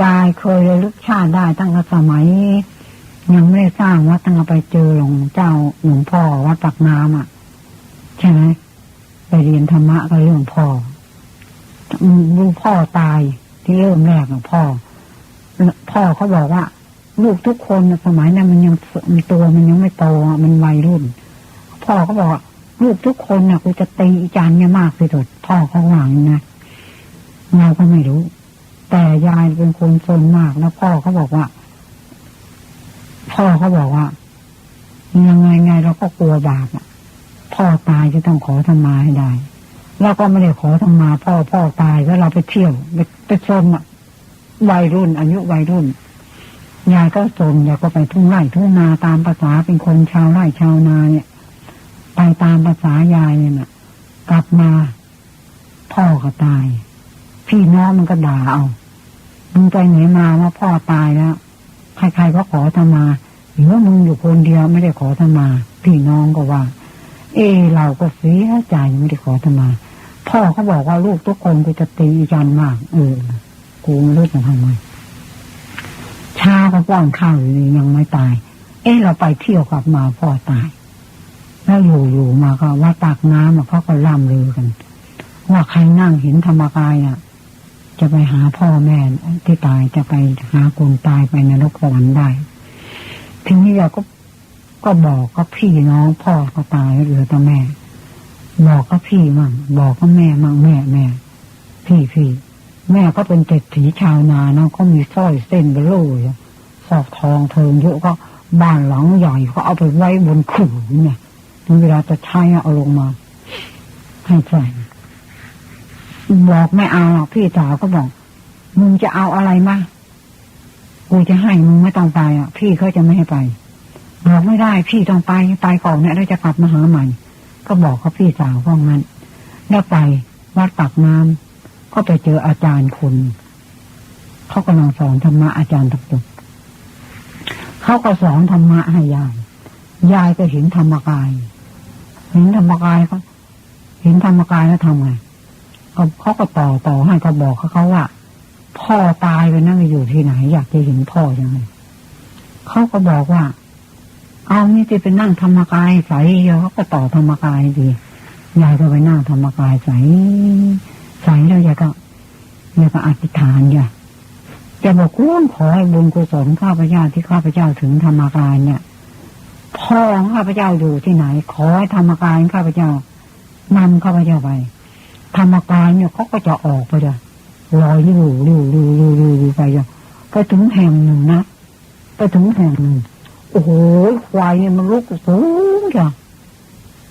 ยายเคยระลึกชาติได้ตั้งแต่สมัย ยังไม่ได้สร้างวัดตั้งแต่ไปเจอหลวงเจ้าหลวงพ่อวัดปากน้ำอะใช่ไหมไปเรียนธรรมะก็เรื่องพ่อรู้พ่อตายที่เริ่มแรกของพ่อ พ่อเขาบอกว่า ลูกทุกคนสมัยนั้นมันยังมันตัวมันยังไม่โตมันวัยรุ่น พ่อเขาบอกลูกทุกคนน่ะกูจะตีอีจานเนี่ยมากที่สุดพ่อเขาหวังนะเราก็ไม่รู้ แต่ยายเป็นคนสนมากแล้วพ่อเขาบอกว่า พ่อเขาบอกว่า ยังไงไงเราก็กลัวบาปอะ พ่อตายจะต้องขอธรรมาให้ได้เราก็ไม่ได้ขอธรรมา พ่อพ่อตายแล้วเราไปเที่ยวไปไปชมอะวัยรุ่น อายุวัยรุ่นยายก็สนยายก็ไปทุ่งไร่ทุ่งนาตามภาษาเป็นคนชาวไร่ชาวนาเนี่ย ไปตามภาษายายเนี่ยนะกลับมา พ่อก็ตาย พี่น้องมันก็ด่าเอา มึงไปไหนมาว่าพ่อตายแล้วใครๆก็ขอธรรมาหรือว่ามึงอยู่คนเดียวไม่ได้ขอธรรมาพี่น้องก็ว่าเออเราก็เสียใจไม่ได้ขอธรรมา พ่อเขาบอกว่าลูกทุกคนกูจะตีจันมาก เออ กูไม่รู้จะทำไงชาก็ป้อนข้าวอยู่นี่ยังไม่ตาย เออเราไปเที่ยวกลับมาพ่อตายแล้วอยู่อยู่มาก็ว่าปากน้ำอะเขาก็ล่ำลือกัน ว่าใครนั่งเห็นธรรมกายอะ จะไปหาพ่อแม่ที่ตายจะไปหาคนตายไปนรกสวรรค์ได้ ทีนี้เราก็ก็บอกก็พี่น้องพ่อก็ตายเหลือแต่แม่ บอกก็พี่มั่งบอกก็แม่มั่งแม่แม่ พี่พี่แม่ก็เป็นเจ็ดถีชาวนาเนาะก็มีสร้อยเส้นเบลูสอกทองเทิงเยอะก็บ้านหลังใหญ่เขาเอาไปไว้บนขื่อเนี่ยถึงเวลาจะใช้เอาลงมา ให้ใส่ บอกไม่เอาหรอกพี่สาวก็บอก มึงจะเอาอะไรมากูจะให้มึงไม่ต้องไปอะ พี่เขาจะไม่ให้ไป บอกไม่ได้พี่ต้องไปไปก่อนเนี่ยแล้วจะกลับมาหาใหม่ ก็บอกเขาพี่สาวว่างั้นแล้วไปวัดปากน้ำก็ไปเจออาจารย์คนเขากำลังสอนธรรมะอาจารย์ตกตกเขาก็สอนธรรมะให้ยายยายก็เห็นธรรมกาย เห็นธรรมกายเขาเห็นธรรมกายแล้วทำไง เขาเขาก็ต่อต่อให้ก็บอกเขาเขาว่า พ่อตายไปนั่งอยู่ที่ไหน อยากจะเห็นพ่อยังไงเขาก็บอกว่า เอานี่ที่ไปนั่งธรรมกายใสเดียวเขาก็ต่อธรรมกายดียายก็ไปนั่งธรรมกายใสใสแล้วยายก็ยายก็อธิษฐานอย่าจะบอกคุณขอให้บุญกุศลข้าพเจ้าที่ข้าพเจ้าถึงธรรมกายเนี่ยพ่อของข้าพเจ้าอยู่ที่ไหน ขอให้ธรรมกายข้าพเจ้านำข้าพเจ้าไป ธรรมกายเนี่ยเขาก็จะออกไปเลยลอยอยู่ริ้วริ้วริ้วริ้วริ้วไปเลยไปถึงแห่งหนึ่งนะไปถึงแห่งหนึ่งโอ้โหไฟเนี่ยมันลุกสูงจ้ะ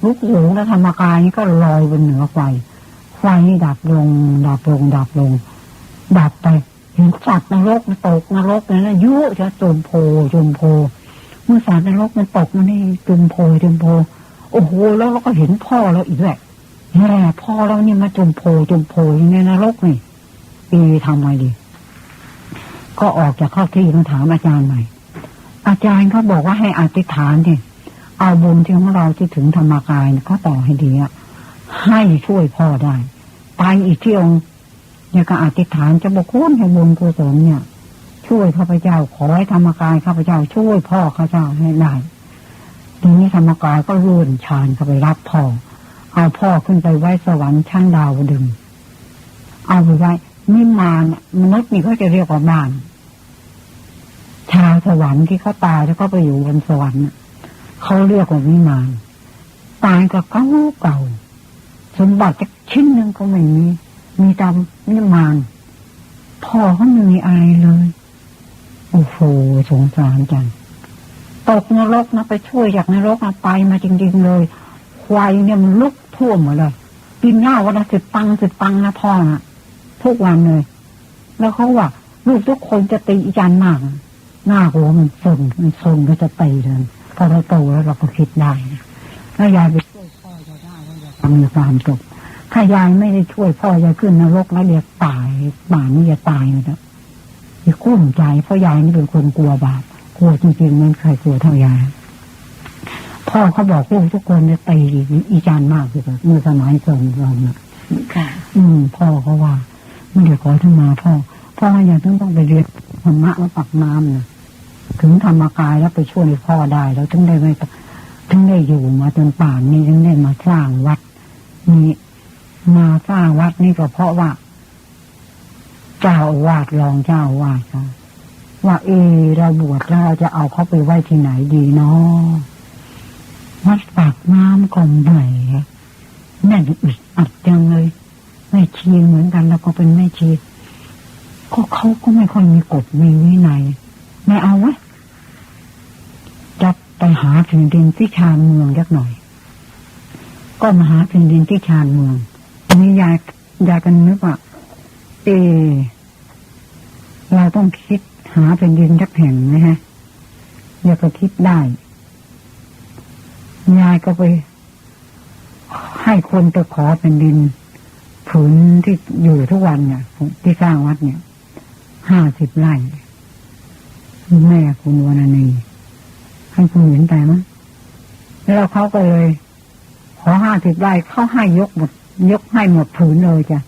ลุกสูงแล้วธรรมกายนี่ก็ลอยบนเหนือไฟไฟนี่ดับลง ดับลง ดับลง ดับไป เห็นสัตว์นรกมันตกนรกนั่นนะเยอะจะจมโพจมโพเมื่อสัตว์นรกมันตกมันนี่จมโพจมโพโอ้โหแล้วเราก็เห็นพ่อเราอีกแหละ แม่พ่อเรานี่มาจมโพจมโพอยู่ในนรกนี่ปีทำไงดี ก็ออกจากข้าที่มาถามอาจารย์ใหม่ อาจารย์เขาบอกว่าให้อธิษฐานเนี่ยเอาบุญที่ของเราที่ถึงธรรมกายเขาต่อให้ดีอะให้ช่วยพ่อได้ไปอีกที่องค์เนี่ยก็อธิษฐานจะบอกคุณให้บุญกุศลเนี่ย ช่วยข้าพเจ้าขอให้ธรรมกายข้าพเจ้าช่วยพ่อข้าพเจ้าให้ได้ทีนี้ธรรมกายก็เลื่อนชานเข้าไปรับพ่อ เอาพ่อขึ้นไปไว้สวรรค์ชั้นดาวดึง เอาไปไว้นิมานมนุษย์นี่เขาจะเรียกว่าบ้านชาวสวรรค์ที่เขาตายแล้วเขาไปอยู่บนสวรรค์เขาเรียกว่านิมานตายก็เก่าเก่า สมบัติจะชิ้นหนึ่งก็ไม่มี มีตามนิมานพ่อเขาไม่มีอะไรเลยโอ้โหสงสารจังตกนรกนะไปช่วยจากนรกนะไปมาจริงๆเลยควายเนี่ยมันลุก ท่วมหมดเลยกินข้าวันละสิบตังสิบตังนะพ่อนะทุกวันเลย แล้วเขาว่าลูกทุกคนจะตีอีจันมากหน้าหัวมันสนมันสนก็จะตีเลยพอเราโตแล้วเราก็คิดได้ถ้ายายไปช่วยพ่อจะได้แล้วายมีความสุขถ้ายายไม่ได้ช่วยพ่อยายขึ้นนรกแล้วเดียวตายป่านนี้จะตายเลยนะอย่าคุ้มใจเพราะยายนี่เป็นคนกลัวบาปกลัวจริงๆมันใครกลัวเท่ายาย พ่อเขาบอกลูกทุกคนจะตีอีจานมากเลยเมื่อสมัยส่งเราเนี่ยค่ะ อืม พ่อเขาว่าไม่ได้ขอธรรมาพ่อ พ่ออย่าต้องต้องไปเรียนธรรมะแล้วปักน้ำนะถึงธรรมกายแล้วไปช่วยพ่อได้แล้วถึงได้ไม่ถึงได้อยู่มาจนป่านนี้ถึงได้มาสร้างวัดนี้มาสร้างวัดนี่ก็เพราะว่า เจ้าอาวาดรองเจ้าอาวาดค่ะว่าเออเราบวชแล้วเราจะเอาเขาไปไว้ที่ไหนดีเนาะ วัดปากน้ำก็เหนื่อยแน่อึดอัดจังเลยแม่ชีเหมือนกันแล้วก็เป็นแม่ชีก็เขาก็ไม่ค่อยมีกฎมีวินัยไม่เอาวะจะไปหาถึงดินที่ชานเมืองยักหน่อย ก็มาหาถึงดินที่ชานเมืองนี้ยายยายกันนึกว่าเออเราต้องคิดหาเป็นดินยักแห่งนะฮะยายก็คิดได้ ยายก็ไป ให้คนไปขอเป็นดินผืนที่อยู่ทุกวันเนี่ยที่สร้างวัดเนี่ยห้าสิบไร่แม่คุณวรรณีให้คุณเห็นไปมั้ยแล้วเขาก็เลย ขอห้าสิบไร่เขาให้ยกหมด ยกให้หมดผืนเลยจ้ะ